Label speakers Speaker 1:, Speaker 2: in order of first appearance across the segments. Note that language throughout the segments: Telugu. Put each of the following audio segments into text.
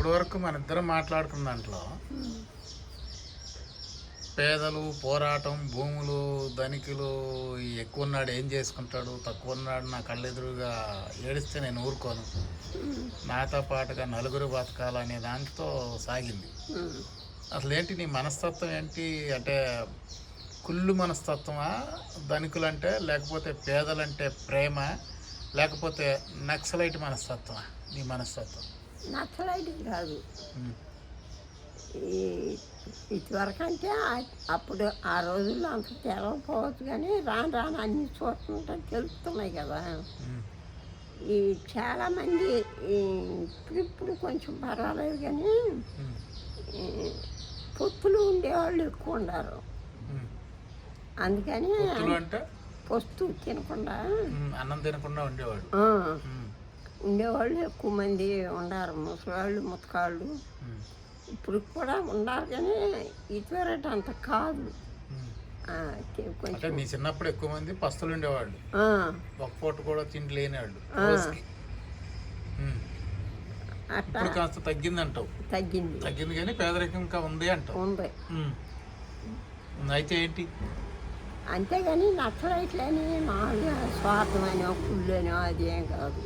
Speaker 1: ఇప్పటి వరకు మన ఇద్దరం మాట్లాడుకున్న దాంట్లో పేదలు పోరాటం భూములు ధనికులు ఎక్కువ ఉన్నాడు ఏం చేసుకుంటాడు తక్కువ ఉన్నాడు నా కళ్ళెదురుగా ఏడిస్తే నేను ఊరుకోను. నాతో పాటుగా నలుగురు బతకాలనే దాంతో సాగింది. అసలు ఏంటి నీ మనస్తత్వం ఏంటి? అంటే కుళ్ళు మనస్తత్వమా? ధనికులంటే లేకపోతే పేదలంటే ప్రేమ లేకపోతే నక్సలైట్ మనస్తత్వమా? నీ మనస్తత్వం.
Speaker 2: నచ్చలేదు కాదు. ఇదివరకు అంటే అప్పుడు ఆ రోజుల్లో అంత తెలవకపోవచ్చు కానీ రాను రాను అన్ని చూస్తుంటే తెలుస్తున్నాయి కదా. ఈ చాలామంది ఈ ఇప్పుడు ఇప్పుడు కొంచెం పర్వాలేదు కానీ పొత్తులు ఉండేవాళ్ళు ఎక్కువ ఉండారు
Speaker 1: ఉమ్.
Speaker 2: అందుకని పొస్తు తినకుండా
Speaker 1: అన్నం తినకుండా ఉండేవాడు
Speaker 2: ఉండేవాళ్ళు ఎక్కువ మంది ఉండారు ముసలాళ్ళు ముతకాళ్ళు. ఇప్పుడు కూడా ఉండాలి కానీ ఇదివరకు అంత కాదు.
Speaker 1: అంటే
Speaker 2: కొంచెం
Speaker 1: నీ చిన్నప్పుడు ఎక్కువ మంది పస్తులు ఉండేవాళ్ళు. ఒక పూట కూడా తిండి లేనివాళ్ళు ఉమ్.
Speaker 2: అట్లా
Speaker 1: కాస్త తగ్గింది అంటావు
Speaker 2: తగ్గింది.
Speaker 1: తగ్గింది కానీ పేదరికం ఇంకా ఉంది అంటావు.
Speaker 2: ఉంది.
Speaker 1: ఉమ్. అయితే ఏంటి?
Speaker 2: అంతేగాని నచ్చలైట్లేని మామూలుగా స్వార్థమనో కుళ్ళనో అది ఏం కాదు.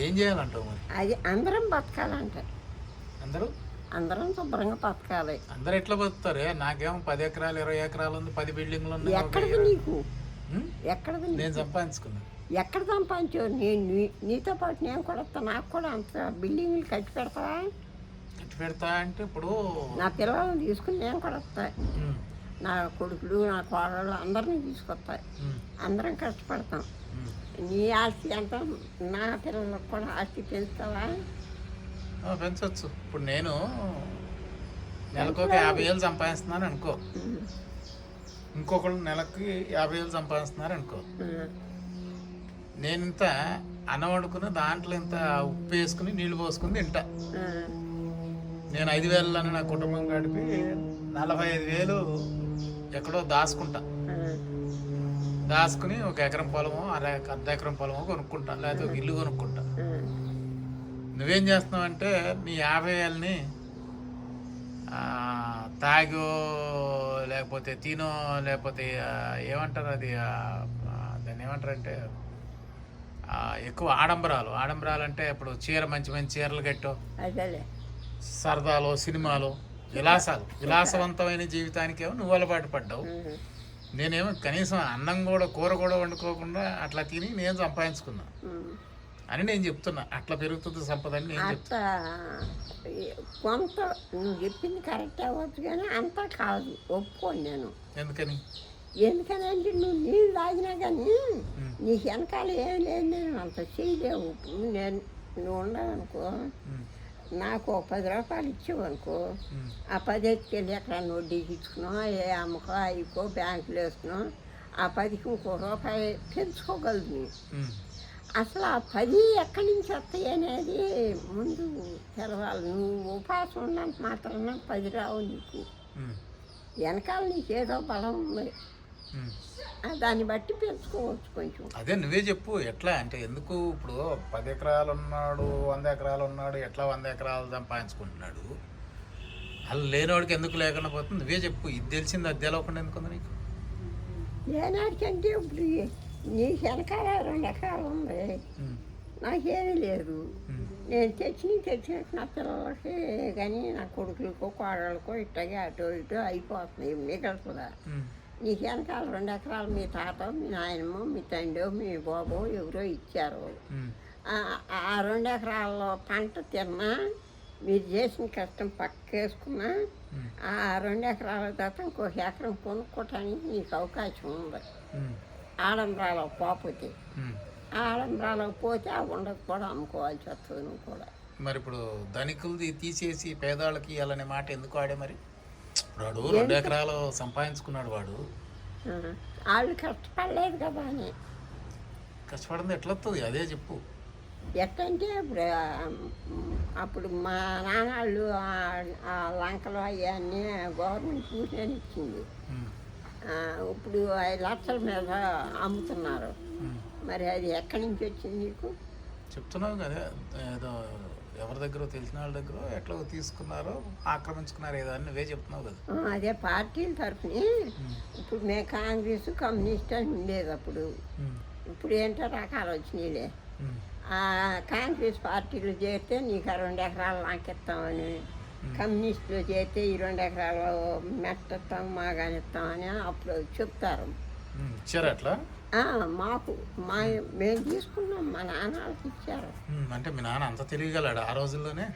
Speaker 1: ఏం చేయాలంటావు మరి?
Speaker 2: అది అందరం బతకాలంట.
Speaker 1: అందరూ?
Speaker 2: అందరం శుభ్రంగా బతకాలి.
Speaker 1: అందరు ఎట్లా బతుకుతారు? నాకేమో పది ఎకరాలు ఇరవై ఎకరాలు ఉంది పది బిల్డింగ్లు ఉన్నాయి
Speaker 2: ఎక్కడిది నీకు? ఎక్కడిది?
Speaker 1: నేను సంపాదించుకున్నా.
Speaker 2: ఎక్కడ సంపాదించావు? నేను నీతో పాటు నేను కూడా నాకు కూడా అంత బిల్డింగ్లు కట్టి పెడతావా?
Speaker 1: కట్టి పెడతా అంటే ఇప్పుడు
Speaker 2: నా పిల్లల్ని తీసుకుని నేను కూడా వస్తా. నా కొడుకులు నా కోడళ్ళు అందరినీ తీసుకొస్తా.
Speaker 1: ఉమ్,
Speaker 2: అందరం కష్టపడతాం. నీ ఆస్తి ఎంత? నా పిల్లలకు కూడా ఆస్తి పెంచుతావా?
Speaker 1: పెంచవచ్చు ఇప్పుడు నేను నెలకు ఒక యాభై వేలు సంపాదిస్తున్నాను అనుకో. ఇంకొకళ్ళు నెలకి యాభై వేలు సంపాదిస్తున్నారు అనుకో. నేను ఇంత అన్నం వండుకుని దాంట్లో ఇంత ఉప్పు వేసుకుని నీళ్ళు పోసుకుని తింటా. నేను ఐదు వేలని నా కుటుంబం గడిపి నలభై ఐదు వేలు ఎక్కడో దాచుకుంటా. దాచుకుని ఒక ఎకరం పొలమో అర అర్ధ ఎకరం పొలమో కొనుక్కుంటా లేకపోతే ఒక ఇల్లు కొనుక్కుంటా. నువ్వేం చేస్తున్నావు అంటే నీ యాభై వేలని తాగో లేకపోతే తినో లేకపోతే ఏమంటారు అది దాన్ని ఏమంటారంటే ఎక్కువ ఆడంబరాలు. ఆడంబరాలు అంటే ఇప్పుడు చీర మంచి మంచి చీరలు కట్టో సరదాలు సినిమాలు విలాసాలు. విలాసవంతమైన జీవితానికి ఏమో నువ్వు అలవాటు పడ్డావు. నేనేమో కనీసం అన్నం కూడా కూర కూడా వండుకోకుండా అట్లా తిని నేను సంపాదించుకున్నా. అని నేను చెప్తున్నా. అట్లా పెరుగుతుంది సంపద అని నేను
Speaker 2: ఈ- కొంత నువ్వు చెప్పింది కరెక్ట్ అవ్వచ్చు కానీ అంతా కాదు. ఒప్పుకోను నేను.
Speaker 1: ఎందుకని?
Speaker 2: ఎందుకనంటే నువ్వు నీళ్ళు తాగినా కానీ నీకు వెనకాల ఏం లేదు నేను అంత చేయలేవు. నేను నువ్వు ఉండవనుకో నాకు ఒక పది రూపాయలు ఇచ్చావు అనుకో
Speaker 1: ఉమ్,
Speaker 2: ఆ పది ఎత్తుకెళ్ళి ఎక్కడ వడ్డీకి ఇచ్చుకున్నావు ఏ అమ్మకో అయికో బ్యాంకులో వేసుకున్నావు ఆ పదికి ఇంకో రూపాయి పెంచుకోగలదు నువ్వు.
Speaker 1: ఉమ్,
Speaker 2: అసలు ఆ పది ఎక్కడి నుంచి వస్తాయి అనేది ముందు తెలవాలి. నువ్వు ఉపాసం ఉన్నంత మాత్రాన పది రావు నీకు.
Speaker 1: ఉమ్,
Speaker 2: వెనకాల నీకు ఏదో బలం ఉంది.
Speaker 1: ఉమ్.
Speaker 2: ఆ దాన్ని బట్టి పెంచుకోవచ్చు కొంచెం.
Speaker 1: అదే నువ్వే చెప్పు ఎట్లా? అంటే ఎందుకు ఇప్పుడు పది ఎకరాలు ఉన్నాడు వంద ఎకరాలు ఉన్నాడు ఎట్లా వంద ఎకరాలు సంపాదించుకుంటున్నాడు? అలా లేనివాడికి ఎందుకు లేకుండా పోతుంది? నువ్వే చెప్పు ఇది తెలిసింది అది తెలవకుండా ఎందుకుంది నీకు?
Speaker 2: ఏనాటికంటే ఇప్పుడు నీకు వెనకాల రెండు ఎకరాలు ఉంది. నాకేమీ లేదు. నేను తెచ్చి తెచ్చినట్టు నా పిల్లలకి కానీ నా కొడుకులకో కోడళ్ళకో ఇట్టగా అటు ఇటు అయిపోతున్నాయి
Speaker 1: ఉమ్,
Speaker 2: నీకు వెనకాల రెండు ఎకరాలు మీ తాత మీ నాయనమ్మ మీ తండ్రి మీ బాబు ఎవరో ఇచ్చారు ఆ- రెండు ఎకరాల్లో పంట తిన్నా మీరు చేసిన కష్టం పక్కేసుకున్నా ఆ రెండు ఎకరాల తర్వాత ఇంకొక ఎకరం కొనుక్కోవటానికి నీకు అవకాశం ఉంది. ఆడంబరాలు పోకపోతే.
Speaker 1: ఉమ్.
Speaker 2: ఆడంబరాలు పోతే ఆ ఉండదు కూడా అమ్ముకోవాల్సి వస్తుంది నువ్వు కూడా.
Speaker 1: మరి ఇప్పుడు ధనికులది తీసేసి పేదవాళ్ళకి ఇవ్వాలనే మాట ఎందుకు ఆడే మరి? వాడు రెండు ఎకరాలు సంపాదించుకున్నాడు వాడు.
Speaker 2: వాళ్ళు కష్టపడలేదు కదా అని.
Speaker 1: కష్టపడింది ఎట్లా వస్తుంది అదే చెప్పు.
Speaker 2: ఎట్టంటే ఇప్పుడు అప్పుడు మా ఆ లంకలు అవన్నీ గవర్నమెంట్ కూర్చొని ఇచ్చింది. ఇప్పుడు ఐదు లక్షల మీద అమ్ముతున్నారు. మరి అది ఎక్కడి నుంచి వచ్చింది నీకు?
Speaker 1: చెప్తున్నావు కదా ఏదో ఎవరి దగ్గర తెలిసిన వాళ్ళ దగ్గర ఎట్లా తీసుకున్నారో ఆక్రమించుకున్నారు ఏదో అని నువ్వే చెప్తున్నావు కదా.
Speaker 2: అదే పార్టీల తరఫున ఇప్పుడు మేము కాంగ్రెస్ కమ్యూనిస్ట్ అని ఉండేది అప్పుడు. ఇప్పుడు ఏంటో రకాలు వచ్చినాయిలే కాంగ్రెస్ పార్టీలో చేరితే నీకు ఆ రెండు ఎకరాలు నాకు ఇస్తామని కమ్యూనిస్టులో చేరితే ఈ రెండు ఎకరాలు మెట్టిస్తాం మాగానిస్తామని అప్పుడు చెప్తారు.
Speaker 1: ఇచ్చారా అట్లా?
Speaker 2: మాకు మా మేము తీసుకున్నాం మా నాన్న వాళ్ళకి ఇచ్చారు
Speaker 1: అంటే మీ నాన్న అంత తెలియగలడు ఆ రోజుల్లోనే?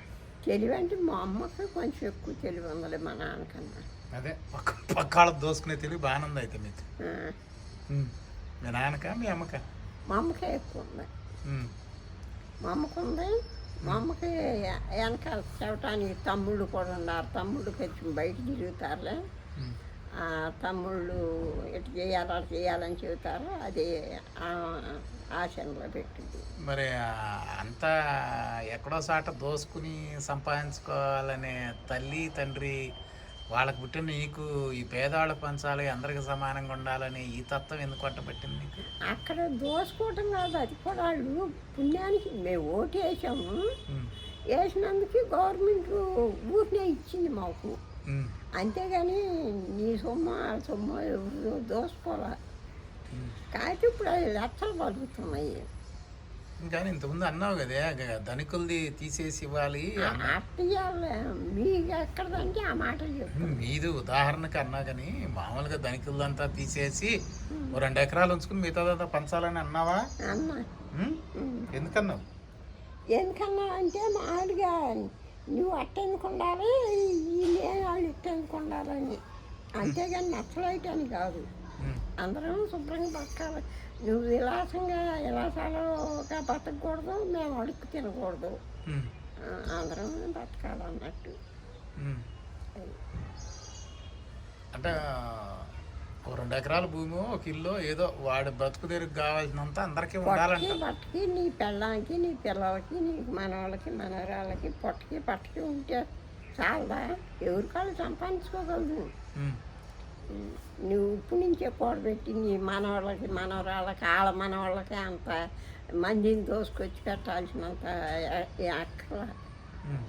Speaker 2: తెలివి అంటే మా అమ్మకి కొంచెం ఎక్కువ తెలివి ఉందిలే మా నాన్నకన్నా.
Speaker 1: అదే పక్క పక్కాళ్ళ దోసుకునే తెలివి బాగానే ఉంది అయితే మీకు మీ నాన్నక మీ అమ్మక?
Speaker 2: మా అమ్మకే ఎక్కువ ఉంది. మా అమ్మకు ఉంది మా అమ్మకి వెనకాల చెప్పడానికి తమ్ముళ్ళు కూడా ఉన్నారు. తమ్ముళ్ళు కొంచెం బయట తిరుగుతారులే. తమ్ముళ్ళు ఎటు చేయాలి అటు చేయాలని చెబుతారు అది ఆ ఆశయంలో పెట్టింది.
Speaker 1: మరి అంతా ఎక్కడో సాట దోసుకుని సంపాదించుకోవాలనే తల్లి తండ్రి వాళ్ళకి పుట్టిన నీకు ఈ పేదవాళ్ళకి పంచాలి అందరికి సమానంగా ఉండాలని ఈ తత్వం ఎందుకు కొట్టబట్టింది నీకు?
Speaker 2: అక్కడ దోసుకోవటం కాదు అది కూడా వాళ్ళు పుణ్యానికి మేము ఓటు వేసాము. వేసినందుకు గవర్నమెంట్ ఊరినే ఇచ్చింది మాకు. అంతేగాని నీ సొమ్ము ఆ సొమ్ము ఎవరు
Speaker 1: ఉమ్.
Speaker 2: కాకపోతే ఇప్పుడు అవి లక్షలు పలుకుతున్నాయి.
Speaker 1: కానీ ఇంతకుముందు అన్నావు కదా ధనికులది తీసేసి ఇవ్వాలి
Speaker 2: అట్టియాలి మీకు ఎక్కడదంటే ఆ మాట
Speaker 1: మీది ఉదాహరణకి అన్నా కానీ మామూలుగా ధనికులదంతా తీసేసి ఓ రెండు ఎకరాలు ఉంచుకుని మిగతాదంతా పంచాలని అన్నావా?
Speaker 2: అన్న.
Speaker 1: ఎందుకన్నావు?
Speaker 2: ఎందుకన్నా అంటే మామూలుగా నువ్వు అట్టెందుకు ఉండాలి? వాళ్ళు ఇట్టెందుకు ఉండాలని. అంతేగాని నచ్చలేయటానికి కాదు. అందరం శుభ్రంగా బతకాలి. నువ్వు విలాసంగా విలాసాలుగా బతకూడదు మేము అడుక్కు తినకూడదు. అందరం బతకాలన్నట్టు.
Speaker 1: అంటే ఓ రెండు ఎకరాల భూమి ఒక ఇల్లు ఏదో వాడి బ్రతుకు తెరుగు కావాల్సినంత అందరికీ ఉండాలంట
Speaker 2: పొట్టకి నీ పిల్లలకి నీ పిల్లలకి నీ మనవాళ్ళకి మనవరాళ్ళకి పొట్టకి పట్టకి ఉంటే చాలదా ఎవరి కాళ్ళు సంపాదించుకోగలదు
Speaker 1: ఉమ్,
Speaker 2: నువ్వు ఇప్పుడు నుంచే కూడబెట్టి నీ మనవాళ్ళకి మనవరాళ్ళకి ఆళ్ళ మనవాళ్ళకి అంత మందిని దోసుకొచ్చి పెట్టాల్సినంత అక్కల
Speaker 1: ఉమ్.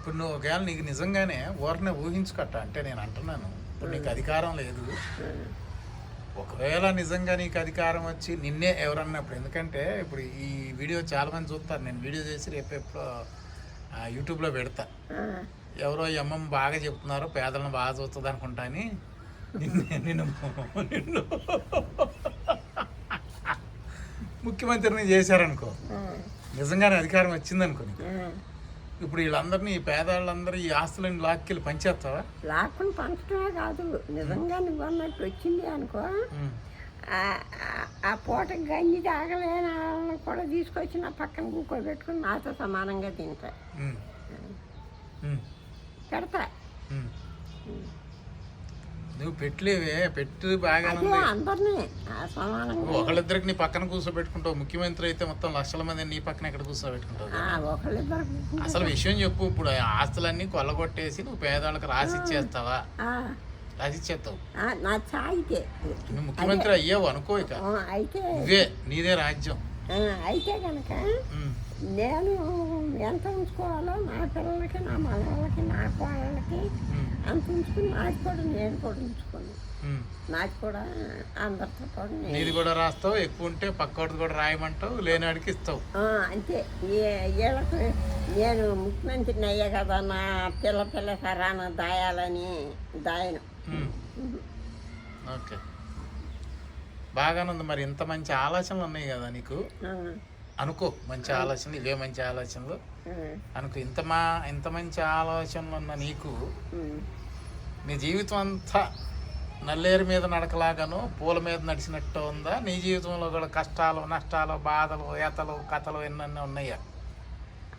Speaker 1: ఇప్పుడు నువ్వు ఒకవేళ నీకు నిజంగానే ఊరనే ఊహించుకట్ట అంటే నేను అంటున్నాను. ఇప్పుడు నీకు అధికారం లేదు. ఒకవేళ నిజంగా నీకు అధికారం వచ్చి నిన్నే ఎవరన్నా ఇప్పుడు ఎందుకంటే ఇప్పుడు ఈ వీడియో చాలా మంది చూస్తారు. నేను వీడియో చేసి రేపు ఎప్పుడో యూట్యూబ్లో పెడతా. ఎవరో అమ్మమ్మ బాగా చెప్తున్నారు పేదలను బాగా చూస్తుంది అనుకుంటా అని. నిన్ను నిన్ను నిన్ను ముఖ్యమంత్రిని చేశారనుకో. నిజంగానే అధికారం వచ్చిందనుకో నీకు. ఇప్పుడు వీళ్ళందరినీ ఈ పేదవాళ్ళందరూ ఈ ఆస్తులను లాక్కెళ్ళి పంచేస్తావా?
Speaker 2: లాక్కుని పంచడమే కాదు. నిజంగా నువ్వు అన్నట్టు వచ్చింది అనుకో. ఆ- పూట గంజి తాగలేని వాళ్ళని కూడా తీసుకొచ్చి నా పక్కన కూకోబెట్టుకుని నాతో సమానంగా తింటా. పెడతా.
Speaker 1: నువ్వు పెట్టలేవే పెట్టు
Speaker 2: అందరినీ సమానంగా
Speaker 1: ఒకళ్ళిద్దరికి నీ పక్కన కూర్చోబెట్టుకుంటావు. ముఖ్యమంత్రి అయితే మొత్తం లక్షల మంది నీ పక్కన ఎక్కడ కూర్చోబెట్టుకుంటావు? అసలు విషయం చెప్పు ఇప్పుడు ఆస్తులన్నీ కొల్లగొట్టేసి నువ్వు పేదవాళ్ళకి రాసి ఇచ్చేస్తావా?
Speaker 2: ఆ,
Speaker 1: రాసి ఇచ్చేస్తావు.
Speaker 2: ఆ, నా చాయితే
Speaker 1: నువ్వు ముఖ్యమంత్రి అయ్యావు అనుకో ఇక. నువ్వే నీదే రాజ్యం.
Speaker 2: అయితే కనుక నేను ఎంత ఉంచుకోవాలో నా పిల్లలకి నా మనవాళ్ళకి నా కోళ్ళకి అంత ఉంచుకుని నాది కూడా నేను కూడా ఉంచుకోను. నాది కూడా అందరితో కూడా నేను.
Speaker 1: కూడా రాస్తావు ఎక్కువ ఉంటే పక్కోటిది కూడా రాయమంటావు లేనాడికి ఇస్తావు.
Speaker 2: అంతే. వీళ్ళకి నేను ముఖ్యమంత్రిని అయ్యా కదా నా పిల్ల పిల్ల సరాన దాయాలని దాయను.
Speaker 1: ఓకే. బాగానే ఉంది మరి ఇంత మంచి ఆలోచనలు ఉన్నాయి కదా నీకు? అనుకో మంచి ఆలోచనలు ఇవే మంచి ఆలోచనలు. అనుకో ఇంత మా ఇంత మంచి ఆలోచనలు ఉన్న నీకు నీ జీవితం అంతా నల్లేరు మీద నడకలాగాను పూల మీద నడిచినట్టు ఉందా? నీ జీవితంలో కూడా కష్టాలు నష్టాలు బాధలు ఏతలు కథలు ఎన్నెన్నో ఉన్నాయా?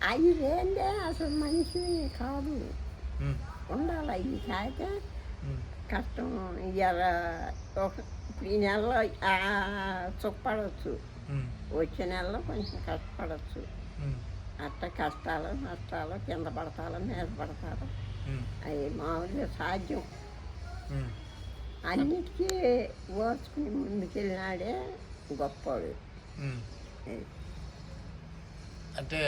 Speaker 2: అవి ఏందే అసలు మనిషి కాదు. ఉండాలి అవి కాక కష్టం. ఇవాళ ఈ నెలలో
Speaker 1: ఉమ్,
Speaker 2: వచ్చే నెలలో కొంచెం కష్టపడవచ్చు
Speaker 1: ఉమ్,
Speaker 2: అట్ట కష్టాలు నష్టాలు కింద పడతాలు మీద పడతారు. అవి మామూలుగా సాధ్యం. అన్నిటికీ ఓర్చుకుని ముందుకెళ్ళినాడే గొప్పవాడు.
Speaker 1: అంటే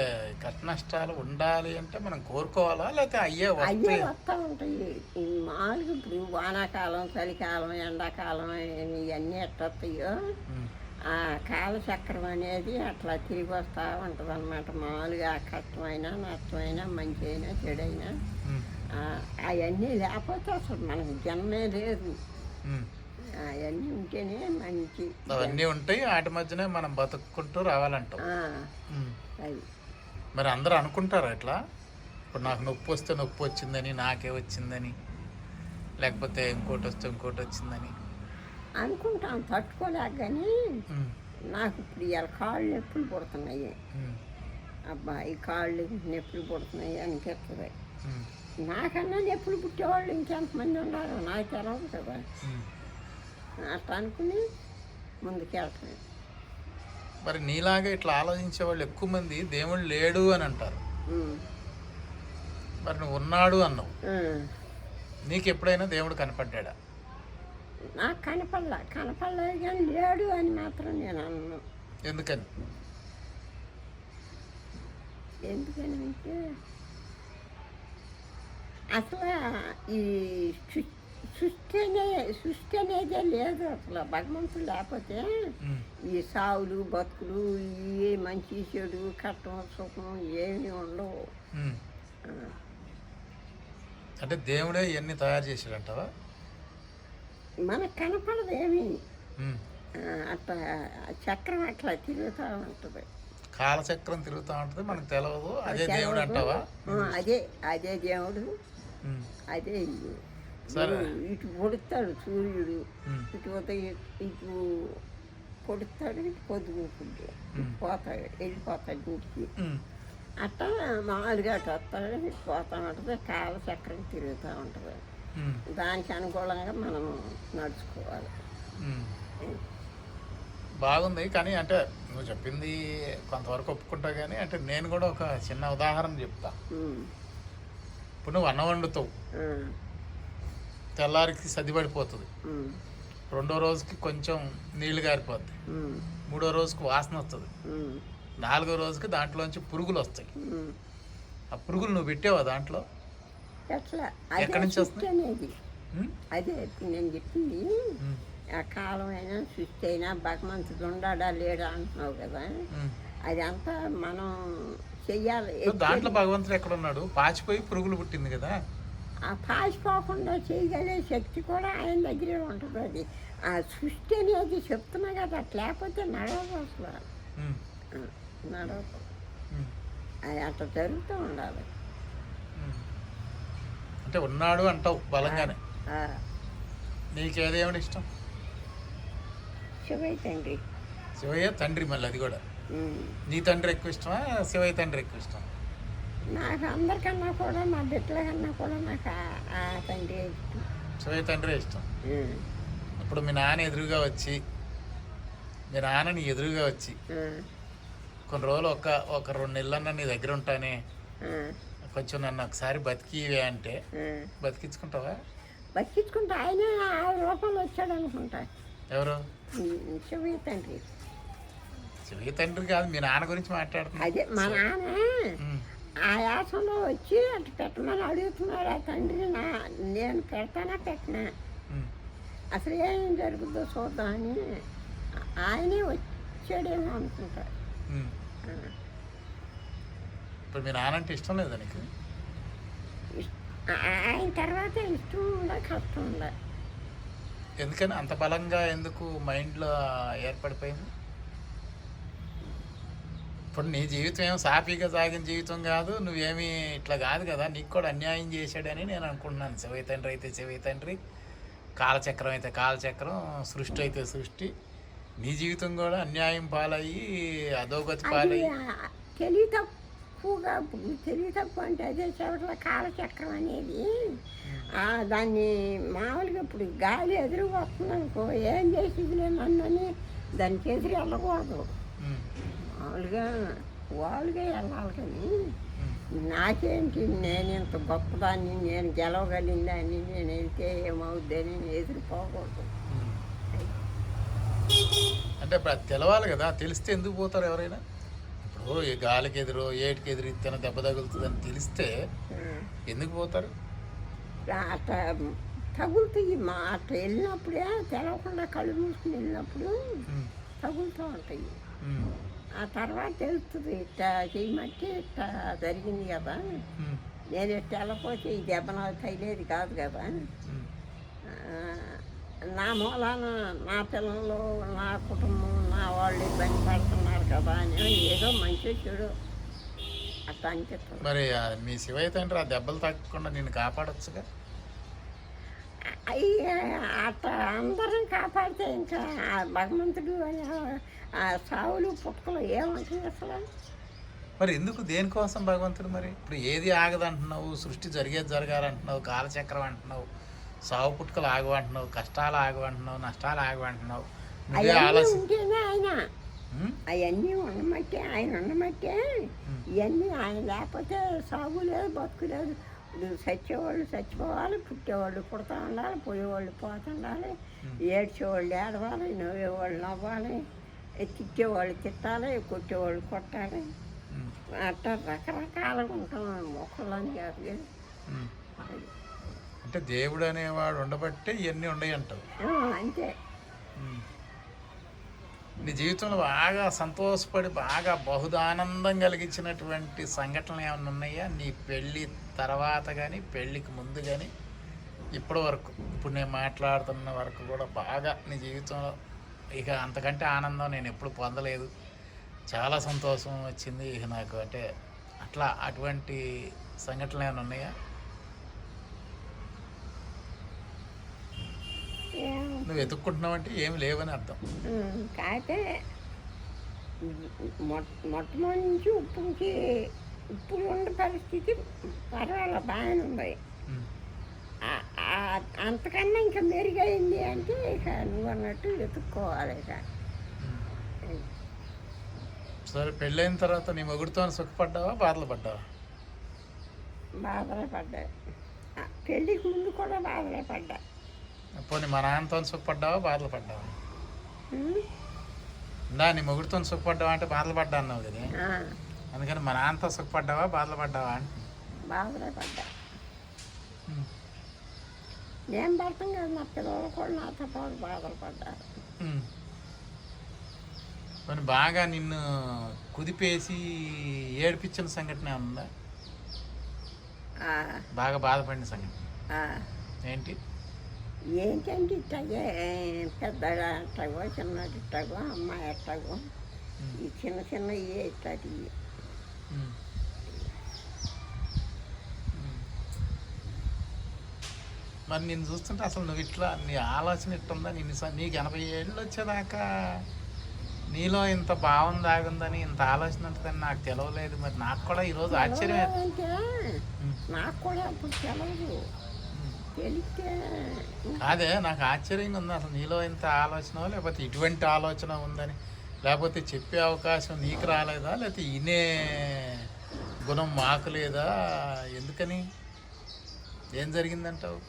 Speaker 1: కష్ట నష్టాలు ఉండాలి అంటే మనం కోరుకోవాలా? లేకపోతే అయ్యే
Speaker 2: అయ్యే వస్తూ ఉంటాయి. ఈ మామూలుగా ఇప్పుడు వానాకాలం చలికాలం ఎండాకాలం ఇవన్నీ ఎట్టొస్తాయో ఆ కాలచక్రం అనేది అట్లా తిరిగి వస్తూ ఉంటుంది అనమాట మామూలుగా కష్టమైనా నష్టమైనా మంచి అయినా చెడైనా అవన్నీ లేకపోతే అసలు మనకు జన్మే లేదు. అవన్నీ ఉంటేనే మంచి
Speaker 1: అవన్నీ ఉంటాయి వాటి మధ్యనే మనం బతుక్కుంటూ రావాలంటాం.
Speaker 2: అది.
Speaker 1: మరి అందరూ అనుకుంటారా ఇట్లా? ఇప్పుడు నాకు నొప్పి వస్తే నొప్పి వచ్చిందని నాకే వచ్చిందని లేకపోతే ఇంకోటి వస్తే ఇంకోటి వచ్చిందని.
Speaker 2: అనుకుంటాం తట్టుకోలేక కానీ నాకు ఇప్పుడు ఇవాళ కాళ్ళు నొప్పులు పుడుతున్నాయి. అబ్బా ఈ కాళ్ళు నొప్పులు పుడుతున్నాయి అనిపిస్తుంది నాకన్నా నొప్పులు పుట్టేవాళ్ళు ఇంకెంతమంది ఉన్నారు? నాకు తెలవదు కదా. అట్లా అనుకుని ముందుకెళ్తాను
Speaker 1: మరి నీలాగా ఇట్లా ఆలోచించే వాళ్ళు ఎక్కువ మంది దేవుడు లేడు అని అంటారు. మరి నువ్వు ఉన్నాడు అన్నావు. నీకు ఎప్పుడైనా దేవుడు కనపడ్డా
Speaker 2: నాకు కనపడలా కనపడలేదు కానీ లేడు అని మాత్రం నేను అన్నాను
Speaker 1: ఎందుకని?
Speaker 2: ఎందుకని అంటే అసలు ఈ సృష్టి అనే సృష్టి అనేదే లేదు అసలు. భగవంతుడు లేకపోతే ఈ సావులు బతుకులు ఈ మంచి చెడు కట్టం సుఖం ఏమీ ఉండవు.
Speaker 1: అంటే దేవుడే ఇవన్నీ తయారు చేసాడంటావా
Speaker 2: మనకు కనపడదు ఏమీ. అట్లా చక్రం అట్లా తిరుగుతూ ఉంటుంది.
Speaker 1: కాలచక్రం తిరుగుతూ ఉంటుంది మనకు తెలియదు అదే దేవుడు అంటావా?
Speaker 2: అదే అదే దేవుడు. అదే
Speaker 1: సరే.
Speaker 2: ఇటు పొడుస్తాడు సూర్యుడు ఇటు ఉదయం ఇటు పొడుస్తాడు ఇటు పొద్దుగుంటుంది
Speaker 1: ఉమ్.
Speaker 2: పోతాడు వెళ్ళిపోతాడు ఇంటికి అట్లా మామూలుగా అటు వస్తాడు ఇటు పోతా ఉంటుంది కాల చక్రం తిరుగుతూ ఉంటుంది. దానికి అనుకూలంగా మనం నడుచుకోవాలి.
Speaker 1: బాగుంది కానీ అంటే నువ్వు చెప్పింది కొంతవరకు ఒప్పుకుంటా కానీ అంటే నేను కూడా ఒక చిన్న ఉదాహరణ చెప్తా. ఇప్పుడు నువ్వు అన్నం వండుతావు. తెల్లారికి సదిపడిపోతుంది రెండో రోజుకి కొంచెం నీళ్ళు గారిపోద్ది. మూడో రోజుకి వాసన వస్తుంది. నాలుగో రోజుకి దాంట్లోంచి పురుగులు వస్తాయి. ఆ పురుగులు నువ్వు పెట్టావా దాంట్లో?
Speaker 2: ఎట్లా
Speaker 1: ఎక్కడి
Speaker 2: అదే
Speaker 1: నుంచి
Speaker 2: అనేది
Speaker 1: ఉమ్?
Speaker 2: అదే ఇప్పుడు నేను చెప్పింది.
Speaker 1: ఉమ్,
Speaker 2: ఆ కాలం అయినా సృష్టి అయినా భగవంతుడు ఉండాడా లేడా అంటున్నావు కదా.
Speaker 1: ఉమ్.
Speaker 2: అదంతా మనం చెయ్యాలి.
Speaker 1: దాంట్లో భగవంతుడు ఎక్కడ ఉన్నాడు పాచిపోయి పురుగులు పుట్టింది కదా.
Speaker 2: ఆ పాసిపోకుండా చేయగలిగే శక్తి కూడా ఆయన దగ్గరే ఉంటుంది అది. ఆ సృష్టి అనేది చెప్తున్నా కదా అట్లా లేకపోతే నడవదు అసలు. ఆ, నడవదు. అది అట్లా జరుగుతూ ఉండాలి.
Speaker 1: అంటే ఉన్నాడు అంటావు బలంగానే.
Speaker 2: ఆ,
Speaker 1: నీకేదేమిటి ఇష్టం?
Speaker 2: శివయ్య తండ్రి.
Speaker 1: శివయ్య తండ్రి మళ్ళీ అది కూడా. నీ తండ్రి ఎక్కువ ఇష్టమా? శివయ్య తండ్రి ఎక్కువ ఇష్టం
Speaker 2: నాకు అందరికన్నా కూడా నా బిడ్డల కన్నా కూడా నాకు ఆ- తండ్రి ఇష్టం.
Speaker 1: శివయ్య తండ్రి ఇష్టం. ఇప్పుడు మీ నాన్న ఎదురుగా వచ్చి మీ నాన్న నీ ఎదురుగా వచ్చి కొన్ని రోజులు ఒక ఒక రెండు నెలలన్నా నీ దగ్గర ఉంటానే. కొంచెం నన్ను ఒకసారి బతికివే అంటే. బతికించుకుంటావా?
Speaker 2: బతికించుకుంటే ఆయనే ఆ రూపంలో వచ్చాడు అనుకుంటా.
Speaker 1: ఎవరు?
Speaker 2: శివయ్య తండ్రి.
Speaker 1: శివయ్య తండ్రి కాదు మీ నాన్న గురించి మాట్లాడుతున్నా
Speaker 2: అదే మా నాన్న ఆ యాసంలో వచ్చి అటు పెట్టమని అడుగుతున్నాడు ఆ తండ్రి నా నేను పెడతానా పెట్టనా? అసలు ఏం జరుగుతుందో చూద్దామని. ఆయనే వచ్చాడేమో అనుకుంటా.
Speaker 1: ఉమ్.
Speaker 2: ఆ,
Speaker 1: ఇప్పుడు మీ నాన్న అంటే ఇష్టం లేదా నీకు?
Speaker 2: ఆయన తర్వాత ఇష్టం ఉందా కష్టం ఉందా?
Speaker 1: ఎందుకని? అంత బలంగా ఎందుకు మైండ్లో ఏర్పడిపోయింది? ఇప్పుడు నీ జీవితం ఏం సాఫీగా సాగిన జీవితం కాదు నువ్వేమీ ఇట్లా కాదు కదా నీకు కూడా అన్యాయం చేశాడని నేను అనుకుంటున్నాను. శివయ్య తండ్రి అయితే శివయ్య తండ్రి కాలచక్రం అయితే కాలచక్రం సృష్టి అయితే సృష్టి. నీ జీవితం కూడా అన్యాయం పాలయ్యి అధోగతి పాలయ్యి.
Speaker 2: ఆ తెలివి తక్కువగా తెలివి తక్కువ అంటే అదే చెవట్ల కాలచక్రం అనేది ఆ, దాన్ని మామూలుగా ఇప్పుడు గాలి ఎదురు వస్తుంది అనుకో ఏం చేసేదిలే నన్నని దానికి ఎదురు వెళ్ళకూడదు.
Speaker 1: ఉమ్,
Speaker 2: మామూలుగా వాళ్ళుగా వెళ్ళాలి కానీ
Speaker 1: ఉమ్,
Speaker 2: నాకేంటి నేను ఇంత గొప్పదాన్ని నేను గెలవగలిగిందాన్ని నేను వెళ్తే ఏమవుద్దని ఎదురుపోకూడదు.
Speaker 1: ఉమ్. అంటే తెలవాలి కదా తెలిస్తే ఎందుకు పోతారు ఎవరైనా? ఇప్పుడు ఈ గాలికి ఎదురు ఏటికి ఎదురు ఇత్తన దెబ్బ తగులుతుందని తెలిస్తే ఎందుకు పోతారు?
Speaker 2: తగులుతాయి మా అట్ట వెళ్ళినప్పుడే తెలవకుండా కళ్ళు మూసుకుని వెళ్ళినప్పుడు తగులుతూ ఉంటాయి. ఆ తర్వాత తెలుస్తుంది ఇట్లా చేయమంటే ఇట్లా జరిగింది కదా. నేను ఇట్లా ఈ దెబ్బ నాకు తగిలేది కాదు కదా. నా మూలాన నా పిల్లలు నా కుటుంబం నా వాళ్ళు ఇబ్బంది పడుతున్నారు కదా అని ఏదో మంచి చెడు అట్లా
Speaker 1: మరి ఆ మీ శివయ్య తండ్రి ఆ దెబ్బలు తగ్గకుండా నిన్ను కాపాడొచ్చుగా?
Speaker 2: అయ్యి అట్లా అందరం కాపాడితే ఇంకా ఆ భగవంతుడు ఆ- ఆ సావులు పుట్టుకలు ఏమంటుంది అసలు?
Speaker 1: మరి ఎందుకు దేనికోసం భగవంతుడు మరి? ఇప్పుడు ఏది ఆగదంటున్నావు సృష్టి జరిగేది జరగాలంటున్నావు కాలచక్రం అంటున్నావు సావు పుట్టుకలు ఆగవంటున్నావు కష్టాలు ఆగవంటున్నావు నష్టాలు ఆగవంటున్నావు నువ్వే
Speaker 2: అవన్నీ ఉంటేనే ఆయన అవన్నీ ఉండమంటే ఆయన ఉండమంటే
Speaker 1: ఉమ్,
Speaker 2: ఇవన్నీ ఆయన లేకపోతే సాగు లేదు బతుకు లేదు. చచ్చేవాళ్ళు చచ్చిపోవాలి పుట్టేవాళ్ళు పుడతా ఉండాలి పోయేవాళ్ళు పోతుండాలి ఏడ్చేవాళ్ళు ఏడవాలి నవ్వేవాళ్ళు నవ్వాలి తిట్టేవాళ్ళు తిట్టాలి కొట్టేవాళ్ళు కొట్టాలి. అట్లా రకరకాలుగా ఉంటాం మొక్కలని. అది.
Speaker 1: అంటే దేవుడు అనేవాడు ఉండబట్టే ఇవన్నీ ఉండయి అంటావు
Speaker 2: ఆ, అంతే.
Speaker 1: నీ జీవితంలో బాగా సంతోషపడి బాగా బహుదానందం కలిగించినటువంటి సంఘటనలు ఏమైనా ఉన్నాయా? నీ పెళ్ళి తర్వాత కానీ పెళ్ళికి ముందు కానీ ఇప్పటి వరకు? ఇప్పుడు నేను మాట్లాడుతున్న వరకు కూడా బాగా నీ జీవితంలో ఇక అంతకంటే ఆనందం నేను ఎప్పుడు పొందలేదు. చాలా సంతోషం వచ్చింది. ఇక నాకు అంటే అట్లా అటువంటి సంఘటనలు ఏమైనా ఉన్నాయా? నువ్వు వెతుక్కుంటున్నావంటే ఏమి లేవని అర్థం.
Speaker 2: కాకపోతే మొట్ట మొట్టమొదటి నుంచి ఇప్పుడు ఉన్న పరిస్థితి పర్వాలేదు బాగానే ఉంది. అంతకన్నా ఇంకా మెరుగైంది అంటే ఇక నువ్వు అన్నట్టు వెతుక్కోవాలి ఇక.
Speaker 1: సరే పెళ్ళైన తర్వాత నీ మొగుడితో సుఖపడ్డావా బాధలు పడ్డావా?
Speaker 2: బాధలే పడ్డాయి ఆ, పెళ్ళికి ముందు కూడా బాధలే పడ్డా.
Speaker 1: పోనీ మా నాన్నతో సుఖపడ్డావా బాధలు పడ్డావా? ఇందా నీ మొగుడితో సుఖపడ్డావా అంటే బాధలు పడ్డా అన్నావు కదా. అందుకని మా నాన్నతో సుఖపడ్డావా బాధలు పడ్డావా అంటే?
Speaker 2: బాధలే పడ్డా. నేను పడతాం కదా నా పిల్లలు కూడా నాతో పాటు బాధలు పడ్డారు.
Speaker 1: బాగా నిన్ను కుదిపేసి ఏడిపించిన సంఘటన ఉందా? బాగా బాధపడిన సంఘటన. ఏంటి?
Speaker 2: ఏంటంటే ఇట్లాగే పెద్దగా అట్టగో చిన్నది ఇట్టగో అమ్మాయి అట్టగో
Speaker 1: ఉమ్.
Speaker 2: ఈ చిన్న చిన్న.
Speaker 1: ఉమ్. మరి నిన్ను చూస్తుంటే అసలు నువ్వు ఇట్లా నీ ఆలోచన ఇట్టుందా నిన్ను స- నీకు ఎనభై ఏళ్ళు వచ్చేదాకా నీలో ఇంత భావం దాగుందని ఇంత ఆలోచన ఉంటుందని నాకు తెలవలేదు మరి నాకు కూడా ఈరోజు ఆశ్చర్యం.
Speaker 2: నాకు కూడా అప్పుడు తెలవదు
Speaker 1: అదే నాకు ఆశ్చర్యంగా ఉంది. అసలు నీలో ఇంత ఆలోచన లేకపోతే ఇటువంటి ఆలోచన ఉందని లేకపోతే చెప్పే అవకాశం నీకు రాలేదా లేకపోతే ఇనే గుణం మాకు లేదా ఎందుకని? ఏం జరిగిందంటావు?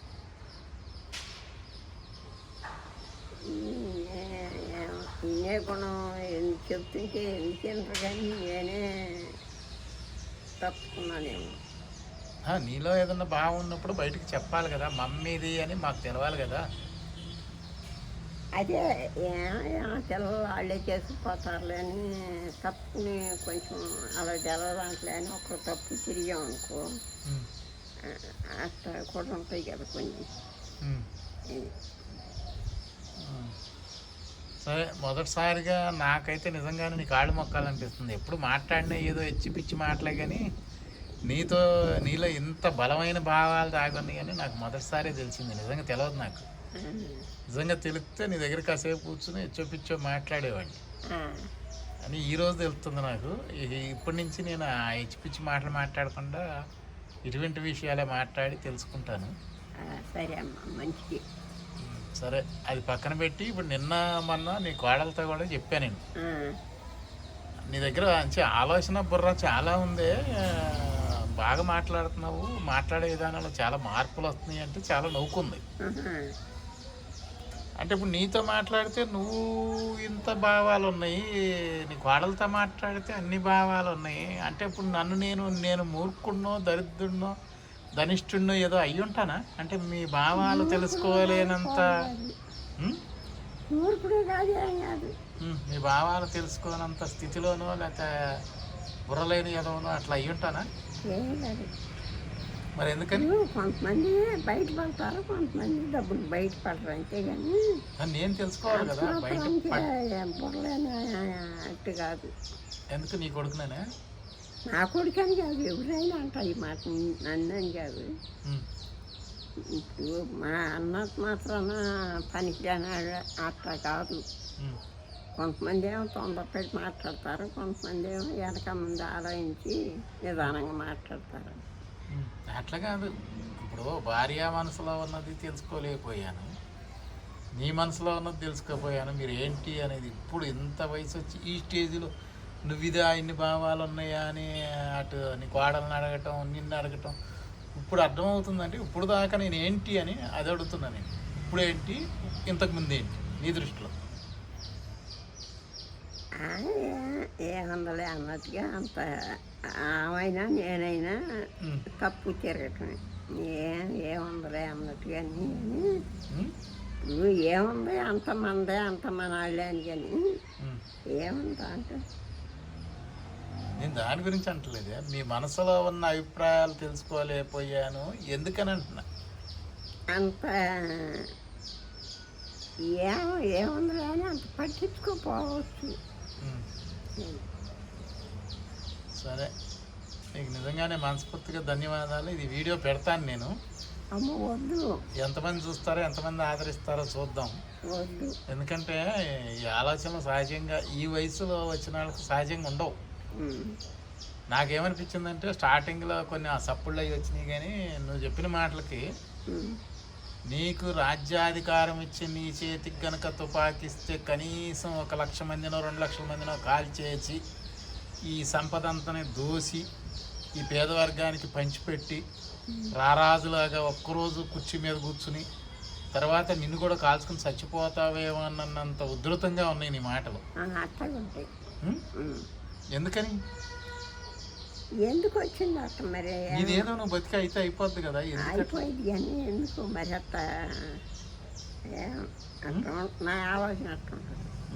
Speaker 2: ఇనే గుణం చెప్తుంటే ఎందుకంటారు కానీ నేనే తప్పుకున్నానేమో.
Speaker 1: నీలో ఏదన్నా భావం ఉన్నప్పుడు బయటికి చెప్పాలి కదా మమ్మీది అని మాకు తెలవాలి కదా.
Speaker 2: అదే పిల్లలు వాళ్ళే చేసుకుపోతారులే అని తప్పుని కొంచెం అలా తెలవదాంట్లే అని ఒక తప్పు తిరిగాం అనుకో అట్లా కూడా ఉంటాయి కదా కొన్ని.
Speaker 1: సరే మొదటిసారిగా నాకైతే నిజంగానే నీ కాళ్ళు మొక్కాలనిపిస్తుంది. ఎప్పుడు మాట్లాడినా ఏదో ఎచ్చి పిచ్చి మాటలే కానీ నీతో నీలో ఇంత బలమైన భావాలు దాగున్నాయి అని నాకు మొదటిసారి తెలిసింది. నిజంగా తెలియదు నాకు. నిజంగా తెలిస్తే నీ దగ్గర కాసేపు కూర్చుని ఎచ్చో పిచ్చో మాట్లాడేవాడిని అని ఈ రోజు తెలుస్తుంది నాకు. ఇప్పటి నుంచి నేను ఆ ఎచ్చి పిచ్చి మాటలు మాట్లాడకుండా ఇటువంటి విషయాలే మాట్లాడి తెలుసుకుంటాను.
Speaker 2: సరే మంచిది.
Speaker 1: సరే అది పక్కన పెట్టి ఇప్పుడు నిన్న మొన్న నీ కోడలతో కూడా చెప్పాను నేను. నీ దగ్గర మంచి ఆలోచన బుర్ర చాలా ఉంది. బాగా మాట్లాడుతున్నావు మాట్లాడే విధానంలో చాలా మార్పులు వస్తున్నాయి అంటే చాలా నవ్వుకుంది. అంటే ఇప్పుడు నీతో మాట్లాడితే నువ్వు ఇంత భావాలు ఉన్నాయి నీ కోడలతో మాట్లాడితే అన్ని భావాలు ఉన్నాయి. అంటే ఇప్పుడు నన్ను నేను నేను మూర్ఖుడినో దరిద్రుడినో ధనిష్ఠుడినో ఏదో అయ్యి ఉంటానా? అంటే మీ భావాలు తెలుసుకోలేనంత మీ భావాలు తెలుసుకోనంత స్థితిలోనో లేకపోతే బుర్రలేని ఏదోనో అట్లా అయ్యి ఉంటానా?
Speaker 2: కాదు
Speaker 1: మరి ఎందుకని?
Speaker 2: కొంతమంది బయట పడతారు కొంతమంది డబ్బులు బయట పడరు అంతే కానీ
Speaker 1: నేను తెలుసుకోవాలి కదా
Speaker 2: అట్టు కాదు.
Speaker 1: ఎందుకు నీ కొడుకునేనా?
Speaker 2: నా కొడుకని కాదు ఎవరైనా అంటారు ఈ మాట నన్ను అని కాదు. ఇప్పుడు మా అన్నకు మాత్రాన పనికిరానాడు అట్లా కాదు. కొంతమంది ఏమో తొందరపడి మాట్లాడతారు కొంతమంది ఏమో వెనక ముందు ఆలోచించి నిదానంగా మాట్లాడతారు.
Speaker 1: అట్లా కాదు. ఇప్పుడు భార్య మనసులో ఉన్నది తెలుసుకోలేకపోయాను. నీ మనసులో ఉన్నది తెలుసుకోపోయాను. మీరు ఏంటి అనేది ఇప్పుడు ఇంత వయసు వచ్చి ఈ స్టేజ్లో నువ్వు ఇదా ఇన్ని భావాలు ఉన్నాయా అని అటు నీ కోడలను అడగటం నిన్ను అడగటం ఇప్పుడు అర్థమవుతుందంటే ఇప్పుడు దాకా నేను ఏంటి అని అది అడుగుతున్నాను నేను. ఇప్పుడు ఏంటి ఇంతకుముందు ఏంటి నీ దృష్టిలో.
Speaker 2: ఏముందలే అన్నట్టుగా అంత ఆమైనా నేనైనా తప్పు తిరగటమే. ఏ ఏముందలే అన్నట్టుగా నేను ఇప్పుడు ఏముంది అంత మందే అంత మన వాళ్ళే అని కానీ. ఏముందా అంటే?
Speaker 1: నేను దాని గురించి అంటలేదే. మీ మనసులో ఉన్న అభిప్రాయాలు తెలుసుకోలేకపోయాను. ఎందుకని అంటున్నా?
Speaker 2: అంత ఏం ఏముంది అని అంత పట్టించుకోపోవచ్చు.
Speaker 1: సరే. నీకు నిజంగానే మనస్ఫూర్తిగా ధన్యవాదాలు. ఇది వీడియో పెడతాను నేను.
Speaker 2: అమ్మ వద్దు.
Speaker 1: ఎంతమంది చూస్తారో ఎంతమంది ఆదరిస్తారో చూద్దాం.
Speaker 2: వద్దు.
Speaker 1: ఎందుకంటే ఈ ఆలోచనలు సహజంగా ఈ వయసులో వచ్చిన వాళ్ళకి సహజంగా ఉండవు. నాకేమనిపించిందంటే స్టార్టింగ్లో కొన్ని ఆ సప్పుళ్ళు అవి వచ్చినాయి కానీ నువ్వు చెప్పిన మాటలకి. నీకు రాజ్యాధికారం ఇచ్చి నీ చేతికి గనక తుపాకిస్తే కనీసం ఒక లక్ష మందినో రెండు లక్షల మందినో కాల్చేసి ఈ సంపద అంతని దోసి ఈ పేదవర్గానికి పంచిపెట్టి రారాజులాగా ఒక్కరోజు కుర్చీ మీద కూర్చుని తర్వాత నిన్ను కూడా కాల్చుకుని చచ్చిపోతావేమో అన్నంత ఉధృతంగా ఉన్నాయి నీ మాటలు. ఎందుకని?
Speaker 2: ఎందుకు వచ్చింది అట్ట మరి?
Speaker 1: ఇదేదో నువ్వు బతికి అయితే అయిపోద్ది కదా
Speaker 2: అయిపోయింది కానీ ఎందుకు మరి అట్ట ఉం- నా ఆలోచన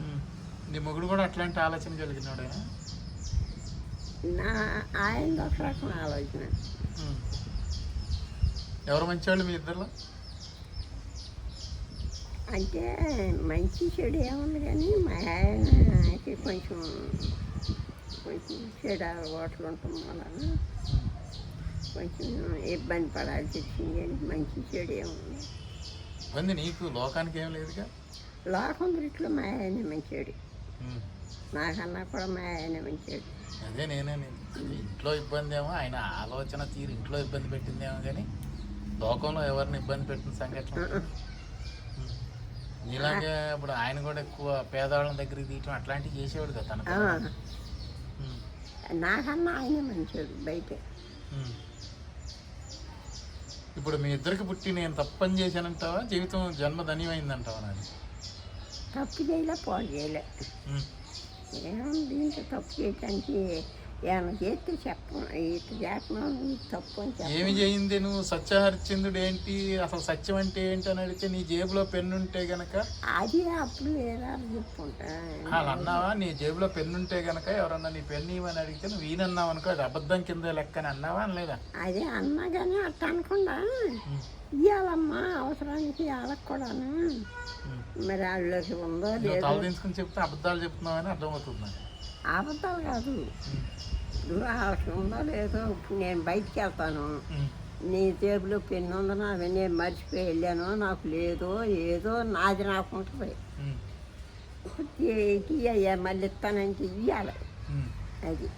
Speaker 1: ఉం. నీ మొగుడు కూడా అట్లాంటి ఆలోచన కలిగినాడేనా
Speaker 2: నా ఆయన ఒక రకం ఆలోచన.
Speaker 1: ఎవరు మంచివాళ్ళు మీ ఇద్దరు
Speaker 2: అంటే మంచి చెడు ఏముంది కానీ మా ఆయనకి కొంచెం కొంచెం చెడు అలవాట్లు ఉండటం వలన కొంచెం ఇబ్బంది పడాల్సి వచ్చింది కానీ మంచి చెడు ఏముంది
Speaker 1: నీకు లోకానికి ఏం లేదుగా
Speaker 2: లోకం దృష్టిలో మా ఆయన మంచివాడు
Speaker 1: ఉం.
Speaker 2: నాకన్నా కూడా మా ఆయన మంచివాడు
Speaker 1: అదే నేనే. ఇంట్లో ఇబ్బంది ఏమో ఆయన ఆలోచన తీరు ఇంట్లో ఇబ్బంది పెట్టిందేమో కానీ లోకంలో ఎవరిని ఇబ్బంది పెట్టిన సంఘటన. నీలాగే ఇప్పుడు ఆయన కూడా ఎక్కువ పేదవాళ్ళ దగ్గరికి తీయటం అట్లాంటివి చేసేవాడు కదా ఉం.
Speaker 2: నాకన్నా ఆయన మంచివాడు బయట.
Speaker 1: ఇప్పుడు మీ ఇద్దరికి పుట్టి నేను తప్పని చేశానంటావా జీవితం జన్మ ధన్యమైందంటావా నాది
Speaker 2: తప్పు చేయలే చేయలే
Speaker 1: ఉం.
Speaker 2: ఏముంది దీంట్లో తప్పు చేయటానికి ఏమైనా చేస్తే చెప్పం ఇటు చేస్తున్నాం ఇది తప్పు అని చెప్పం.
Speaker 1: ఏమి చేయింది నువ్వు? సత్యహరిశ్చంద్రుడు ఏంటి? అసలు సత్యం అంటే ఏంటి అని అడిగితే నీ జేబులో పెన్ను ఉంటే గనక?
Speaker 2: అది అప్పుడు ఏదో చెప్పుకుంటా
Speaker 1: అలా అన్నావా? నీ జేబులో పెన్ను ఉంటే గనక ఎవరన్నా నీ పెన్ను ఇవ్వని అడిగితే నువ్వు ఈయనన్నావు అనుకో అది అబద్ధం కింద లెక్క అని అన్నావా అనలేదా?
Speaker 2: అదే అన్నా కానీ అట్ట అనకుండా ఇవ్వాలమ్మా అవసరానికి వాళ్ళకి కూడాను.
Speaker 1: ఉం.
Speaker 2: మరి వాళ్ళకి ఉందో
Speaker 1: నువ్వు
Speaker 2: లేదో.
Speaker 1: చెప్తే అబద్ధాలు చెప్తున్నావు అని అర్థమవుతుంది నాకు.
Speaker 2: అబద్ధాలు కాదు. వాళ్ళకి ఉందో లేదో ఇప్పుడు నేను బయటికి వెళ్తాను. నీ జేబులో పెన్ను ఉందని అవి నేను మర్చిపోయి వెళ్ళాను. నాకు లేదో ఏదో నాది నాకు ఉంటుంది. మళ్ళీ ఇస్తానంటే ఇవ్వాలి. అది.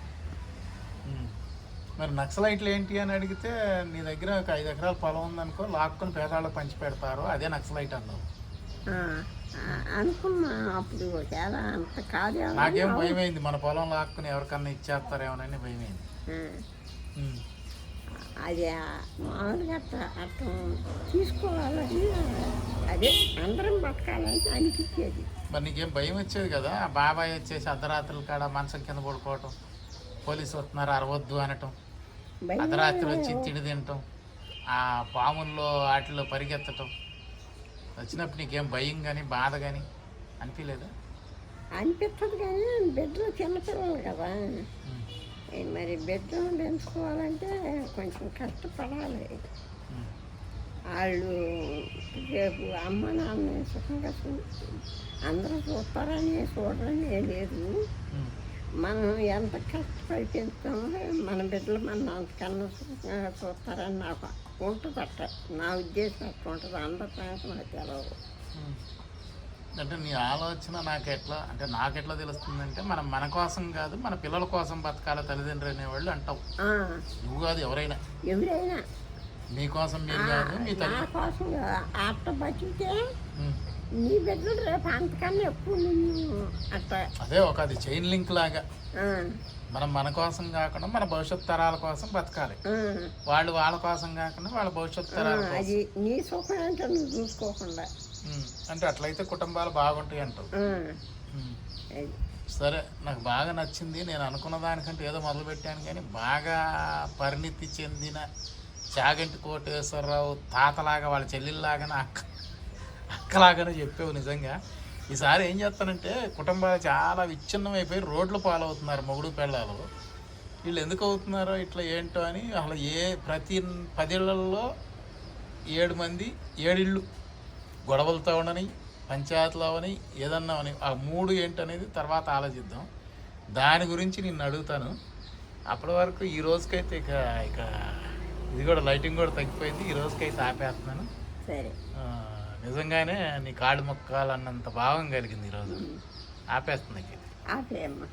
Speaker 1: మరి నక్సలైట్లు ఏంటి అని అడిగితే నీ దగ్గర ఒక ఐదు ఎకరాల పొలం ఉందనుకో లాక్కుని పేదవాళ్ళకి పంచి పెడతారు. అదే నక్సలైట్ అన్నావు.
Speaker 2: అనుకున్నా అప్పుడు చాలా అంత కాదేమో
Speaker 1: నాకేం భయమైంది. మన పొలం లాక్కుని ఎవరికన్నా ఇచ్చేస్తారేమోనని భయమైంది.
Speaker 2: అది మామూలుగా అట్ట తీసుకోవాలని అదే అందరం బతకాలని అనిపించేది.
Speaker 1: మరి నీకేం భయం వచ్చేది కదా? ఆ బాబాయ్ వచ్చేసి అర్ధరాత్రుల కాడ మంచం కింద పడుకోవటం పోలీసు వస్తున్నారు అరవద్దు అనటం అర్ధరాత్రి వచ్చి తిండి తినటం ఆ పాముల్లో వాటిలో పరిగెత్తటం వచ్చినప్పుడు నీకేం భయం కానీ బాధ కానీ అనిపించలేదా
Speaker 2: అనిపిస్తుంది కానీ బిడ్డలు చిన్నపిల్లలు కదా. మరి బిడ్డలను పెంచుకోవాలంటే కొంచెం కష్టపడాలి. వాళ్ళు రేపు అమ్మ నాన్న సుఖంగా అందరూ చూస్తారని చూడరని లేదు. మనం ఎంత కష్టపడి పెంచుతామో మన బిడ్డలు మన అంతకన్నా చూస్తారని నాకు ఉంటుంది అట్ట నా ఉద్దేశం అట్లా ఉంటుంది అందరి సంగతి నాకు తెలవదు.
Speaker 1: అంటే నీ ఆలోచన నాకు ఎట్లా అంటే నాకు ఎట్లా తెలుస్తుందంటే మనం మన కోసం కాదు మన పిల్లల కోసం బతకాల తల్లిదండ్రులు అనేవాళ్ళు అంటావు నువ్వు కాదు ఎవరైనా.
Speaker 2: ఎవరైనా.
Speaker 1: మీ కోసం మీరు కాదు మీ తల్లి.
Speaker 2: కోసం అట్ట బతికితే. నీ బిడ్డలు రేపు అంతకన్నా ఎక్కువ నిన్ను అట్ట.
Speaker 1: అదే ఒక అది చైన్ లింక్ లాగా. మనం మన కోసం కాకుండా మన భవిష్యత్ తరాల కోసం బతకాలి. వాళ్ళు వాళ్ళ కోసం కాకుండా వాళ్ళ భవిష్యత్ తరాల
Speaker 2: అది నీ సుఖం అంటే నువ్వు చూసుకోకుండా.
Speaker 1: అంటే అట్లయితే కుటుంబాలు బాగుంటాయి అంటావు. సరే నాకు బాగా నచ్చింది నేను అనుకున్న దానికంటే ఏదో మొదలు పెట్టాను కానీ బాగా పరిణితి చెందిన చాగంటి కోటేశ్వరరావు తాతలాగా వాళ్ళ చెల్లెల్లాగానే అక్క అక్కలాగానే చెప్పావు నిజంగా. ఈసారి ఏం చేస్తానంటే కుటుంబాలు చాలా విచ్ఛిన్నం అయిపోయి రోడ్లు పాలవుతున్నారు మొగుడు పెళ్ళాలు. వీళ్ళు ఎందుకు అవుతున్నారో ఇట్లా ఏంటో అని అసలు ఏ ప్రతి పదేళ్ళలో ఏడు మంది ఏడిళ్ళు గొడవలతో ఉండని పంచాయతీలు అవని ఏదన్నా అవని ఆ మూడు ఏంటనేది తర్వాత ఆలోచిద్దాం. దాని గురించి నిన్ను అడుగుతాను. అప్పటి వరకు ఈ రోజుకైతే ఇక ఇక ఇది కూడా లైటింగ్ కూడా తగ్గిపోయింది. ఈ రోజుకైతే ఆపేస్తున్నాను.
Speaker 2: సరే.
Speaker 1: నిజంగానే నీ కాళ్ళు మొక్కాలన్నంత భావం కలిగింది ఈరోజు. ఆపేస్తుంది.
Speaker 2: ఆపేయమ్మా.